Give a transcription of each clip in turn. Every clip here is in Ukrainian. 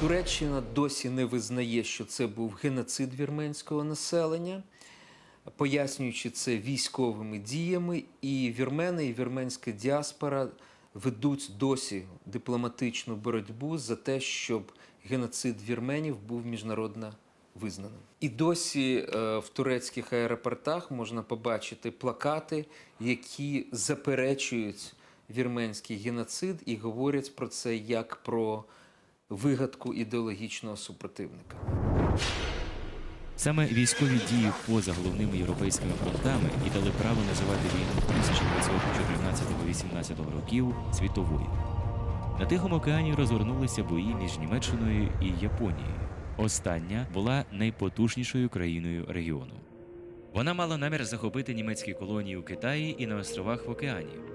Туреччина досі не визнає, що це був геноцид вірменського населення, пояснюючи це військовими діями, і вірмени і вірменська діаспора ведуть досі дипломатичну боротьбу за те, щоб геноцид вірменів був міжнародно визнаним. І досі е, в турецьких аеропортах можна побачити плакати, які заперечують вірменський геноцид і говорять про це як про вигадку ідеологічного супротивника. Саме військові дії поза головними європейськими фронтами і дали право називати війну 1914-18 років світовою. На Тихому океані розгорнулися бої між Німеччиною і Японією. Остання була найпотужнішою країною регіону. Вона мала намір захопити німецькі колонії у Китаї і на островах в океані.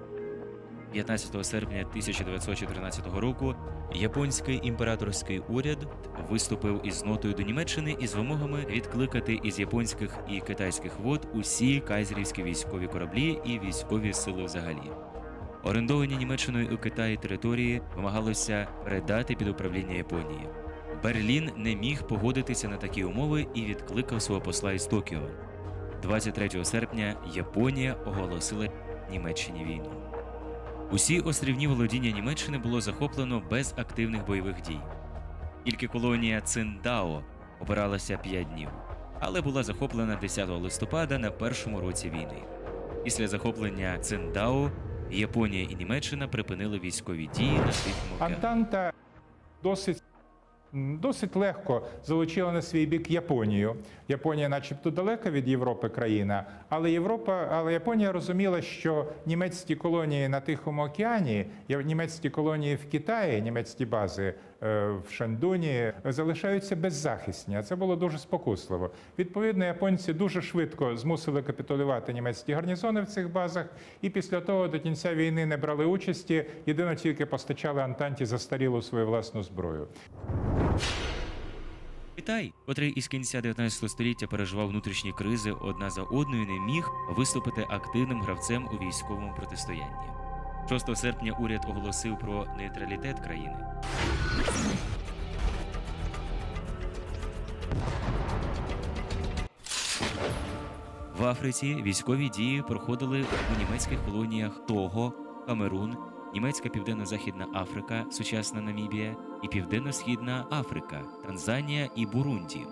15 серпня 1914 року японський імператорський уряд виступив із нотою до Німеччини із вимогами відкликати із японських і китайських вод усі кайзерівські військові кораблі і військові сили взагалі. Орендовані Німеччиною у Китаї території вимагалося передати під управління Японії. Берлін не міг погодитися на такі умови і відкликав свого посла із Токіо. 23 серпня Японія оголосила Німеччині війну. Усі острівні володіння Німеччини було захоплено без активних бойових дій. Тільки колонія Циндао опиралася 5 днів, але була захоплена 10 листопада на першому році війни. Після захоплення Циндао Японія і Німеччина припинили військові дії на Тихому океані. Досить. Досить легко залучила на свій бік Японію. Японія, начебто, далека від Європи країна, але Європа, але Японія розуміла, що німецькі колонії на Тихому океані, німецькі колонії в Китаї, німецькі бази в Шандуні залишаються беззахисні. А це було дуже спокусливо. Відповідно, японці дуже швидко змусили капітулювати німецькі гарнізони в цих базах, і після того до кінця війни не брали участі. Єдино тільки постачали Антанті застарілу свою власну зброю. Китай, котрий із кінця 19 століття переживав внутрішні кризи одна за одною, не міг виступити активним гравцем у військовому протистоянні. 6 серпня уряд оголосив про нейтралітет країни. В Африці військові дії проходили у німецьких колоніях Того, Камерун, Німецька Південно-Західна Африка, сучасна Намібія і Південно-Східна Африка, Танзанія і Бурунді.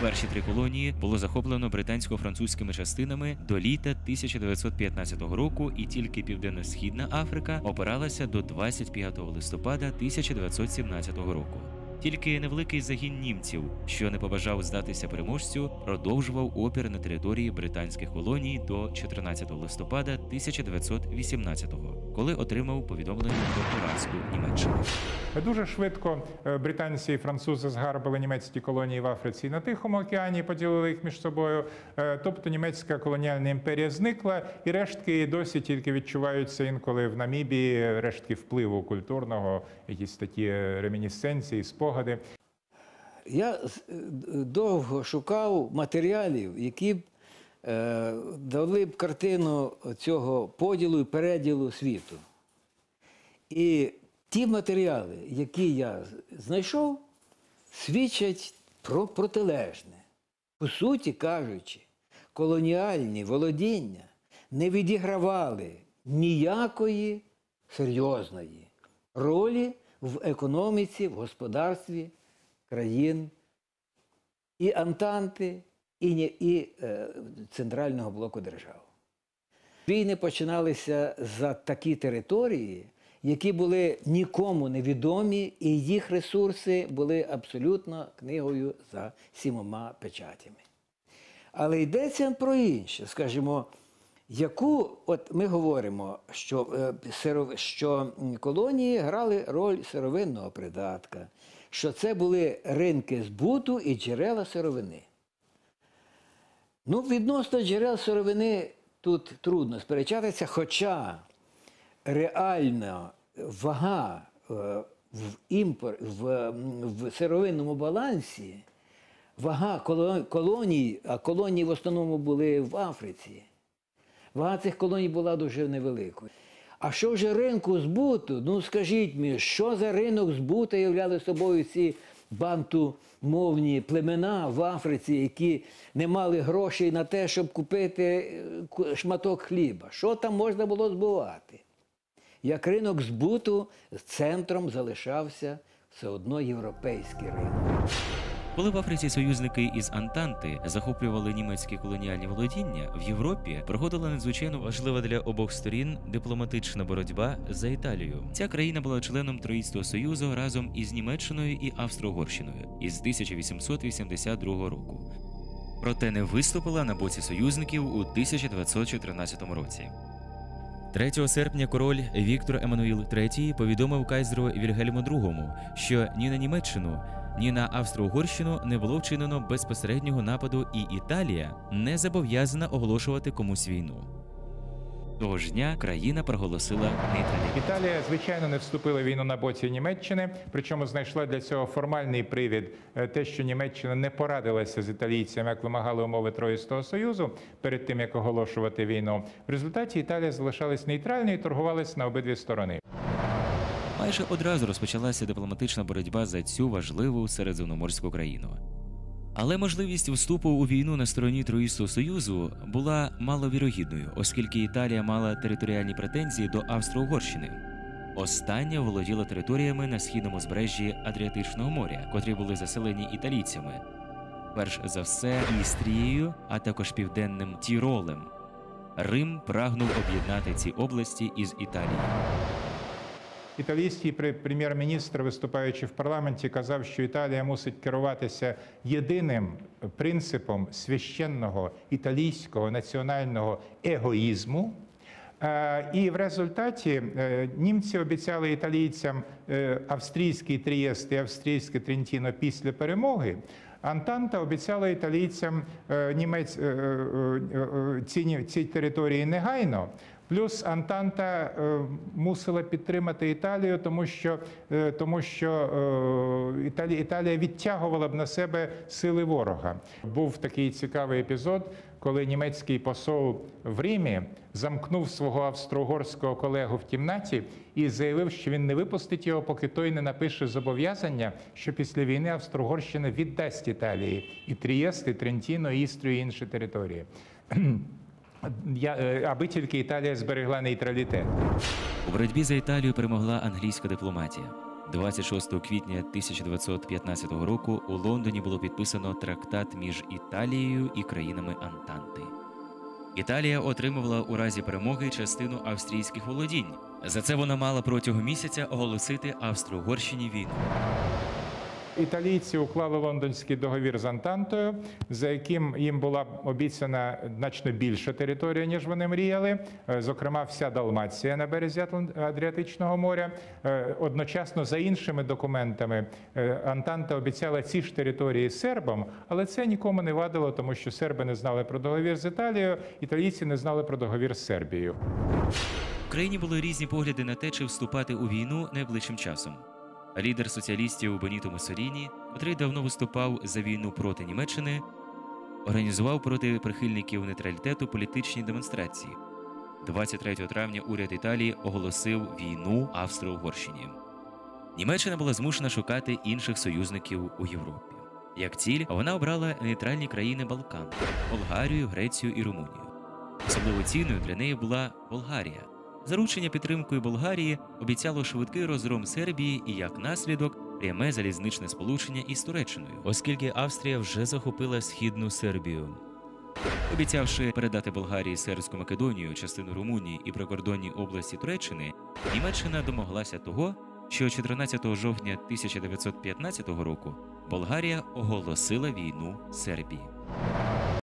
Перші три колонії було захоплено британсько-французькими частинами до літа 1915 року, і тільки Південно-Східна Африка опиралася до 25 листопада 1917 року. Тільки невеликий загін німців, що не побажав здатися переможцю, продовжував опір на території британських колоній до 14 листопада 1918-го, коли отримав повідомлення про поразку Німеччини. Дуже швидко е, британці і французи згарбили німецькі колонії в Африці і на Тихому океані, поділили їх між собою. Е, Тобто німецька колоніальна імперія зникла, і рештки досі тільки відчуваються інколи в Намібії, рештки впливу культурного, якісь такі е, ремінісценції, спогади. Я е, довго шукав матеріалів, які б е, дали б картину цього поділу і переділу світу. І ті матеріали, які я знайшов, свідчать про протилежне. По суті кажучи, колоніальні володіння не відігравали ніякої серйозної ролі в економіці, в господарстві країн і Антанти, і, і е, Центрального блоку держав. Війни починалися за такі території, які були нікому невідомі, і їх ресурси були абсолютно книгою за сімома печатями. Але йдеться про інше, скажімо, яку, от ми говоримо, що, е, що колонії грали роль сировинного придатка, що це були ринки збуту і джерела сировини. Ну, відносно джерел сировини тут трудно сперечатися, хоча реальна вага е, в, імпор, в, в сировинному балансі, вага колоній, а колонії в основному були в Африці. Вага цих колоній була дуже невеликою. А що вже ринку збуту? Ну скажіть мені, що за ринок збуту являли собою ці бантумовні племена в Африці, які не мали грошей на те, щоб купити е, шматок хліба? Що там можна було збувати? Як ринок збуту, центром залишався все одно європейський ринок. Коли в Африці союзники із Антанти захоплювали німецькі колоніальні володіння, в Європі проходила надзвичайно важлива для обох сторін дипломатична боротьба за Італію. Ця країна була членом Троїцького союзу разом із Німеччиною і Австро-Угорщиною із 1882 року. Проте не виступила на боці союзників у 1914 році. 3 серпня король Віктор Еммануїл III повідомив кайзеру Вільгельму II, що ні на Німеччину, ні на Австро-Угорщину не було вчинено безпосереднього нападу, і Італія не зобов'язана оголошувати комусь війну. Того ж дня країна проголосила нейтралітет. Італія, звичайно, не вступила в війну на боці Німеччини, причому знайшла для цього формальний привід е, те, що Німеччина не порадилася з італійцями, як вимагали умови Троїстого Союзу перед тим, як оголошувати війну. В результаті Італія залишалась нейтральною і торгувалась на обидві сторони. Майже одразу розпочалася дипломатична боротьба за цю важливу середземноморську країну. Але можливість вступу у війну на стороні Троїстого Союзу була маловірогідною, оскільки Італія мала територіальні претензії до Австро-Угорщини. Остання володіла територіями на східному збережжі Адріатичного моря, котрі були заселені італійцями. Перш за все, Істрією, а також південним Тіролем. Рим прагнув об'єднати ці області із Італією. Італійський прем'єр-міністр, виступаючи в парламенті, казав, що Італія мусить керуватися єдиним принципом священного італійського національного егоїзму. Е, І в результаті е, німці обіцяли італійцям е, австрійський Трієст і австрійське Трентіно після перемоги. Антанта обіцяла італійцям німець ці, ці території негайно. Плюс Антанта е, мусила підтримати Італію, тому що, е, тому що е, Італія, Італія відтягувала б на себе сили ворога. Був такий цікавий епізод, коли німецький посол в Римі замкнув свого австро-угорського колегу в кімнаті і заявив, що він не випустить його, поки той не напише зобов'язання, що після війни Австро-Угорщина віддасть Італії і Трієст, і Трентіно, і Істрію, і інші території. Е, аби тільки Італія зберегла нейтралітет. У боротьбі за Італію перемогла англійська дипломатія. 26 квітня 1915 року у Лондоні було підписано трактат між Італією і країнами Антанти. Італія отримувала у разі перемоги частину австрійських володінь. За це вона мала протягом місяця оголосити Австро-Угорщині війну. Італійці уклали лондонський договір з Антантою, за яким їм була обіцяна значно більша територія, ніж вони мріяли. Е, Зокрема, вся Далмація на березі Адріатичного моря. Е, Одночасно за іншими документами е, Антанта обіцяла ці ж території сербам, але це нікому не вадило, тому що серби не знали про договір з Італією, італійці не знали про договір з Сербією. В країні були різні погляди на те, чи вступати у війну найближчим часом. Лідер соціалістів Беніто Муссоліні, котрий давно виступав за війну проти Німеччини, організував проти прихильників нейтралітету політичні демонстрації. 23 травня уряд Італії оголосив війну Австро-Угорщині. Німеччина була змушена шукати інших союзників у Європі. Як ціль, вона обрала нейтральні країни Балкан Болгарію, Грецію і Румунію. Особливо цінною для неї була Болгарія. Заручення підтримкою Болгарії обіцяло швидкий розгром Сербії і як наслідок пряме залізничне сполучення із Туреччиною, оскільки Австрія вже захопила східну Сербію. Обіцявши передати Болгарії сербську Македонію, частину Румунії і прикордонні області Туреччини, Німеччина домоглася того, що 14 жовтня 1915 року Болгарія оголосила війну Сербії.